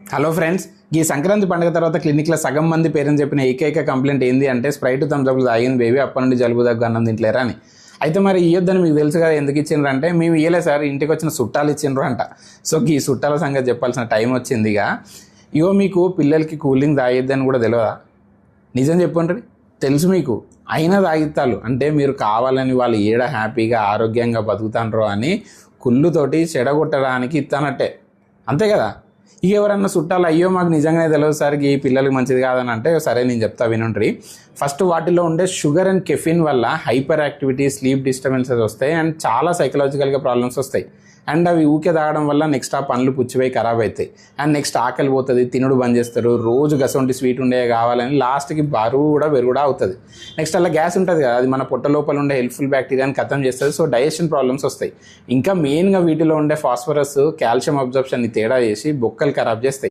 Hello friends ఈ సంక్రాంతి పండుగ తర్వాత క్లినిక్లో సగం మంది పేరెంట్స్ చెప్పిన ఏకైక కంప్లైంట్ ఏంది అంటే స్ప్రైట్ థమ్స్అప్లు తాగింది బేబీ అప్పటి నుండి జలుబు దగ్గు అన్నం తింటలేరా అని. అయితే మరి ఇయ్యొద్దని మీకు తెలుసు కదా ఎందుకు ఇచ్చిండ్రు అంటే మేము ఇయ్యలే సార్ ఇంటికి వచ్చిన చుట్టాలు ఇచ్చిండ్రు అంట. సో ఈ చుట్టాల సంగతి చెప్పాల్సిన టైం వచ్చింది ఇక. ఇగో మీకు పిల్లలకి కూలింగ్ తాగిద్దని కూడా తెలియదా నిజం చెప్పండి. తెలుసు మీకు. అయినా తాగిత్తాలు. అంటే మీరు కావాలని వాళ్ళు ఏడ హ్యాపీగా ఆరోగ్యంగా బతుకుతాండ్రో అని కుళ్ళుతోటి చెడగొట్టడానికి ఇస్తానట్టే అంతే కదా? ఇక ఎవరన్నా చుట్టాలు అయ్యో మాకు నిజంగానే తెలియదు సార్ ఈ పిల్లలకి మంచిది కాదని అంటే సరే నేను చెప్తా వినుండ్రి ఫస్ట్ వాటిలో ఉండే షుగర్ అండ్ కెఫిన్ వల్ల హైపర్ యాక్టివిటీ స్లీప్ డిస్టర్బెన్సెస్ వస్తాయి అండ్ చాలా సైకలాజికల్గా ప్రాబ్లమ్స్ వస్తాయి. అండ్ అవి ఊకే తాగడం వల్ల నెక్స్ట్ ఆ పండ్లు పుచ్చిపోయి ఖరాబ్ అవుతాయి అండ్ నెక్స్ట్ ఆకలి పోతుంది తినుడు బంద్ చేస్తారు రోజు గసంటి స్వీట్ ఉండే కావాలని లాస్ట్కి బరువు కూడా పెరుగుడా అవుతుంది. నెక్స్ట్ అలా గ్యాస్ ఉంటుంది కదా అది మన పొట్ట లోపల ఉండే హెల్ప్ఫుల్ బ్యాక్టీరియాని ఖతం చేస్తుంది సో డైజెషన్ ప్రాబ్లమ్స్ వస్తాయి. ఇంకా మెయిన్గా వీటిలో ఉండే ఫాస్ఫరస్ కాల్షియం అబ్జర్ప్షన్ని తేడా చేసి కుక్కలు ఖరాబ్ చేస్తాయి.